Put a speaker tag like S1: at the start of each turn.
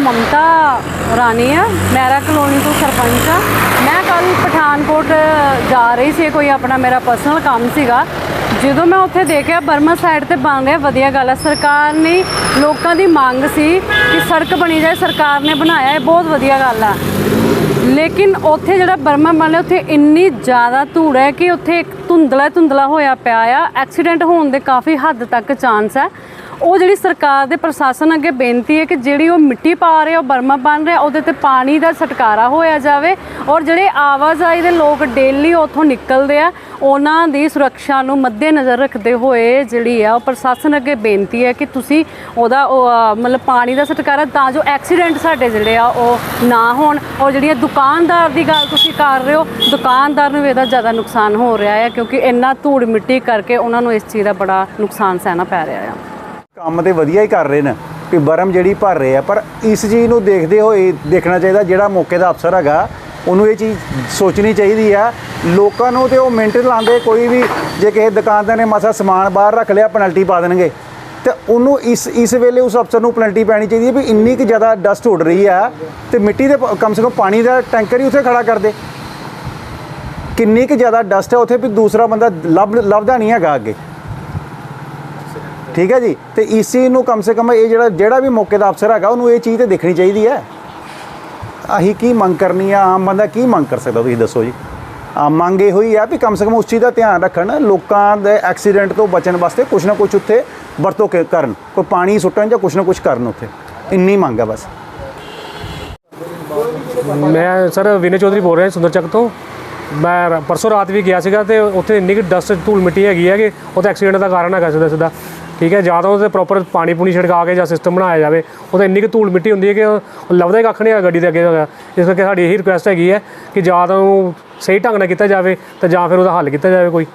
S1: ਮਮਤਾ ਰਾਣੀ ਆ, ਮੈਰਾ ਕਲੋਨੀ ਤੋਂ ਸਰਪੰਚ ਆ। ਮੈਂ ਕੱਲ ਪਠਾਨਕੋਟ ਜਾ ਰਹੀ ਸੀ, ਕੋਈ ਆਪਣਾ ਮੇਰਾ ਪਰਸਨਲ ਕੰਮ ਸੀਗਾ। ਜਦੋਂ ਮੈਂ ਉੱਥੇ ਦੇਖਿਆ, ਬਰਮਾ ਸਾਈਡ ਤੇ ਬਣ ਰਿਹਾ ਵਧੀਆ ਗੱਲ ਹੈ ਸਰਕਾਰ ਨੇ ਲੋਕਾਂ ਦੀ ਮੰਗ ਸੀ ਕਿ ਸੜਕ ਬਣੀ ਜਾਏ, ਸਰਕਾਰ ਨੇ ਬਣਾਇਆ, ਇਹ ਬਹੁਤ ਵਧੀਆ ਗੱਲ ਆ। ਲੇਕਿਨ ਉੱਥੇ ਜਿਹੜਾ ਬਰਮਾ ਬਣ ਰਿਹਾ ਉੱਥੇ ਇੰਨੀ ਜ਼ਿਆਦਾ ਧੂੜ ਹੈ ਕਿ ਉੱਥੇ ਇੱਕ ਧੁੰਦਲਾ ਧੁੰਦਲਾ ਹੋਇਆ ਪਿਆ ਆ। ਐਕਸੀਡੈਂਟ ਹੋਣ ਦੇ ਕਾਫੀ ਹੱਦ ਤੱਕ ਚਾਂਸ ਹੈ ਉਹ ਜਿਹੜੀ ਸਰਕਾਰ ਦੇ ਪ੍ਰਸ਼ਾਸਨ ਅੱਗੇ ਬੇਨਤੀ ਹੈ ਕਿ ਜਿਹੜੀ ਉਹ ਮਿੱਟੀ ਪਾ ਰਹੇ ਉਹ ਬਰਮਾ ਬਣ ਰਿਹਾ ਉਹਦੇ ਤੇ ਪਾਣੀ ਦਾ ਛਟਕਾਰਾ ਹੋਇਆ ਜਾਵੇ ਔਰ ਜਿਹੜੇ ਆਵਾਜਾਈ ਦੇ ਲੋਕ ਡੇਲੀ ਉੱਥੋਂ ਨਿਕਲਦੇ ਆ ਉਹਨਾਂ ਦੀ ਸੁਰੱਖਿਆ ਨੂੰ ਮੱਦੇ ਨਜ਼ਰ ਰੱਖਦੇ ਹੋਏ ਜਿਹੜੀ ਆ ਉਹ ਪ੍ਰਸ਼ਾਸਨ ਅੱਗੇ ਬੇਨਤੀ ਹੈ ਕਿ ਤੁਸੀਂ ਉਹਦਾ ਉਹ, ਮਤਲਬ ਪਾਣੀ ਦਾ ਛਟਕਾਰਾ ਤਾਂ ਜੋ ਐਕਸੀਡੈਂਟ ਸਾਡੇ ਜਿਹੜੇ ਆ ਉਹ ਨਾ ਹੋਣ ਔਰ ਜਿਹੜੀਆਂ ਦੁਕਾਨਦਾਰ ਦੀ ਗੱਲ ਤੁਸੀਂ ਕਰ ਰਹੇ ਹੋ ਦੁਕਾਨਦਾਰ ਨੂੰ ਇਹਦਾ ਜ਼ਿਆਦਾ ਨੁਕਸਾਨ ਹੋ ਰਿਹਾ ਹੈ ਕਿਉਂਕਿ ਇੰਨਾ ਧੂੜ ਮਿੱਟੀ ਕਰਕੇ ਉਹਨਾਂ ਨੂੰ ਇਸ ਚੀਜ਼ ਦਾ ਬੜਾ ਨੁਕਸਾਨ ਸਹਿਣਾ ਪੈ ਰਿਹਾ ਆ।
S2: ਕੰਮ ਤੇ ਵਧੀਆ ਹੀ ਕਰ ਰਹੇ ਨੇ ਕਿ ਬਰਮ ਜਿਹੜੀ ਭਰ ਰਹੇ ਆ, ਪਰ ਇਸ ਚੀਜ਼ ਨੂੰ ਦੇਖਦੇ ਹੋਏ ਦੇਖਣਾ ਚਾਹੀਦਾ ਜਿਹੜਾ ਮੌਕੇ ਦਾ ਅਫਸਰ ਹੈਗਾ, ਉਹਨੂੰ ਇਹ ਚੀਜ਼ ਸੋਚਣੀ ਚਾਹੀਦੀ ਆ। ਲੋਕਾਂ ਨੂੰ ਤੇ ਉਹ ਮਿੰਟ ਲਾਉਂਦੇ ਕੋਈ ਵੀ, ਜੇ ਕਿਸੇ ਦੁਕਾਨਦਾਰ ਨੇ ਮਸਾ ਸਮਾਨ ਬਾਹਰ ਰੱਖ ਲਿਆ, ਪੈਨਲਟੀ ਪਾ ਦੇਣਗੇ। ਤੇ ਉਹਨੂੰ ਇਸ ਇਸ ਵੇਲੇ ਉਸ ਅਫਸਰ ਨੂੰ ਪੈਨਲਟੀ ਪੈਣੀ ਚਾਹੀਦੀ ਹੈ ਵੀ ਇੰਨੀ ਕਿ ਜ਼ਿਆਦਾ ਡਸਟ ਉੱਡ ਰਹੀ ਆ, ਤੇ ਮਿੱਟੀ ਦੇ ਕਮ ਸੇ ਕਮ ਪਾਣੀ ਦਾ ਟੈਂਕਰ ਹੀ ਉੱਥੇ ਖੜਾ ਕਰ ਦੇ। ਕਿੰਨੀ ਕਿ ਜ਼ਿਆਦਾ ਡਸਟ ਹੈ ਉੱਥੇ ਵੀ ਦੂਸਰਾ ਬੰਦਾ ਲੱਭ, ਲੱਭਦਾ ਨਹੀਂ ਹੈਗਾ ਅੱਗੇ। ਠੀਕ ਹੈ ਜੀ? ਤੇ ਇਸ ਚੀਜ਼ ਨੂੰ ਕਮ ਸੇ ਕਮ ਇਹ ਜਿਹੜਾ ਜਿਹੜਾ ਵੀ ਮੌਕੇ ਦਾ ਅਫਸਰ ਹੈਗਾ, ਉਹਨੂੰ ਇਹ ਚੀਜ਼ ਤੇ ਦੇਖਣੀ ਚਾਹੀਦੀ ਹੈ। ਅਸੀਂ ਕੀ ਮੰਗ ਕਰਨੀ ਆ? ਆਮ ਬੰਦਾ ਕੀ ਮੰਗ ਕਰ ਸਕਦਾ, ਤੁਸੀਂ ਦੱਸੋ ਜੀ? ਆ ਮੰਗ ਇਹ ਹੋਈ ਆ ਵੀ ਕਮ ਸੇ ਕਮ ਉਸ ਚੀਜ਼ ਦਾ ਧਿਆਨ ਰੱਖਣ, ਲੋਕਾਂ ਦੇ ਐਕਸੀਡੈਂਟ ਤੋਂ ਬਚਣ ਵਾਸਤੇ ਕੁਛ ਨਾ ਕੁਛ ਉੱਥੇ ਵਰਤੋਂ ਕੇ- ਕਰਨ। ਕੋਈ ਪਾਣੀ ਸੁੱਟਣ ਜਾਂ ਕੁਛ ਨਾ ਕੁਛ ਕਰਨ ਉੱਥੇ। ਇੰਨੀ ਮੰਗ ਆ ਬਸ।
S3: ਮੈਂ ਸਰ ਵਿਨੇ ਚੌਧਰੀ ਬੋਲ ਰਿਹਾ ਸੁੰਦਰ ਚੱਕ ਤੋਂ। ਮੈਂ ਪਰਸੋਂ ਰਾਤ ਵੀ ਗਿਆ ਸੀਗਾ ਤੇ ਉੱਥੇ ਇੰਨੀ ਕਿ ਡਸਟ ਧੂਲ ਮਿੱਟੀ ਹੈਗੀ ਹੈ ਕਿ ਉਹ ਤਾਂ ਐਕਸੀਡੈਂਟ ਦਾ ਕਾਰਨ ਹੈਗਾ ਸਿੱਧਾ ਸਿੱਧਾ। ਠੀਕ ਹੈ, ਜਾਂ ਤਾਂ ਉਹਦੇ ਪ੍ਰੋਪਰ ਪਾਣੀ ਪੂਣੀ ਛਿੜਕਾ ਕੇ ਜਾਂ ਸਿਸਟਮ ਬਣਾਇਆ ਜਾਵੇ। ਉਹ ਤਾਂ ਇੰਨੀ ਕੁ ਧੂਲ ਮਿੱਟੀ ਹੁੰਦੀ ਹੈ ਕਿ ਉਹ ਲੱਭਦਾ ਹੀ ਕੱਖ ਨਹੀਂ ਹੈਗਾ ਗੱਡੀ ਦੇ ਅੱਗੇ ਹੈਗਾ ਇਸ ਕਰਕੇ ਸਾਡੀ ਇਹੀ ਰਿਕੁਐਸਟ ਹੈਗੀ ਹੈ ਕਿ ਜਾਂ ਤਾਂ ਉਹਨੂੰ ਸਹੀ ਢੰਗ ਨਾਲ ਕੀਤਾ ਜਾਵੇ ਤੇ ਜਾਂ ਫਿਰ ਉਹਦਾ ਹੱਲ ਕੀਤਾ ਜਾਵੇ ਕੋਈ।